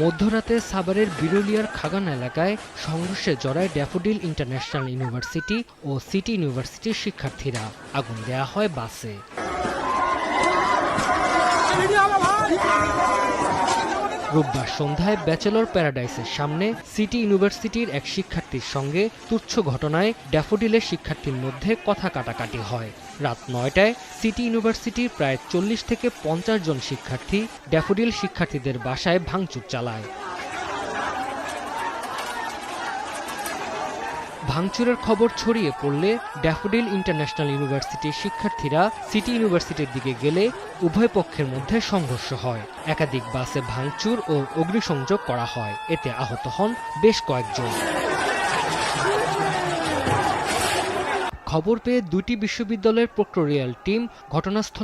মধ্যরাতে সাভারের বিরুলিয়ার খাগান এলাকায় সংঘর্ষে জড়ায় ড্যাফোডিল ইন্টারন্যাশনাল ইউনিভার্সিটি ও সিটি ইউনিভার্সিটির শিক্ষার্থীরা। আগুন দেয়া হয় বাসে। রোববার সন্ধ্যায় ব্যাচেলর প্যারাডাইসের সামনে সিটি ইউনিভার্সিটির এক শিক্ষার্থীর সঙ্গে তুচ্ছ ঘটনায় ড্যাফোডিলের শিক্ষার্থীর মধ্যে কথা কাটাকাটি হয়। রাত নয়টায় সিটি ইউনিভার্সিটির প্রায় চল্লিশ থেকে পঞ্চাশ জন শিক্ষার্থী ড্যাফোডিল শিক্ষার্থীদের বাসায় ভাঙচুর চালায়। ভাঙচুরের খবর ছড়িয়ে পড়লে ড্যাফোডিল ইন্টারন্যাশনাল ইউনিভার্সিটির শিক্ষার্থীরা সিটি ইউনিভার্সিটির দিকে গেলে উভয় পক্ষের মধ্যে সংঘর্ষ হয়। একাধিক বাসে ভাঙচুর ও অগ্নিসংযোগ করা হয়। এতে আহত হন বেশ কয়েকজন। খবর পেয়ে দুটি বিশ্ববিদ্যালয়ের প্রক্টোরিয়াল টিম ঘটনাস্থলে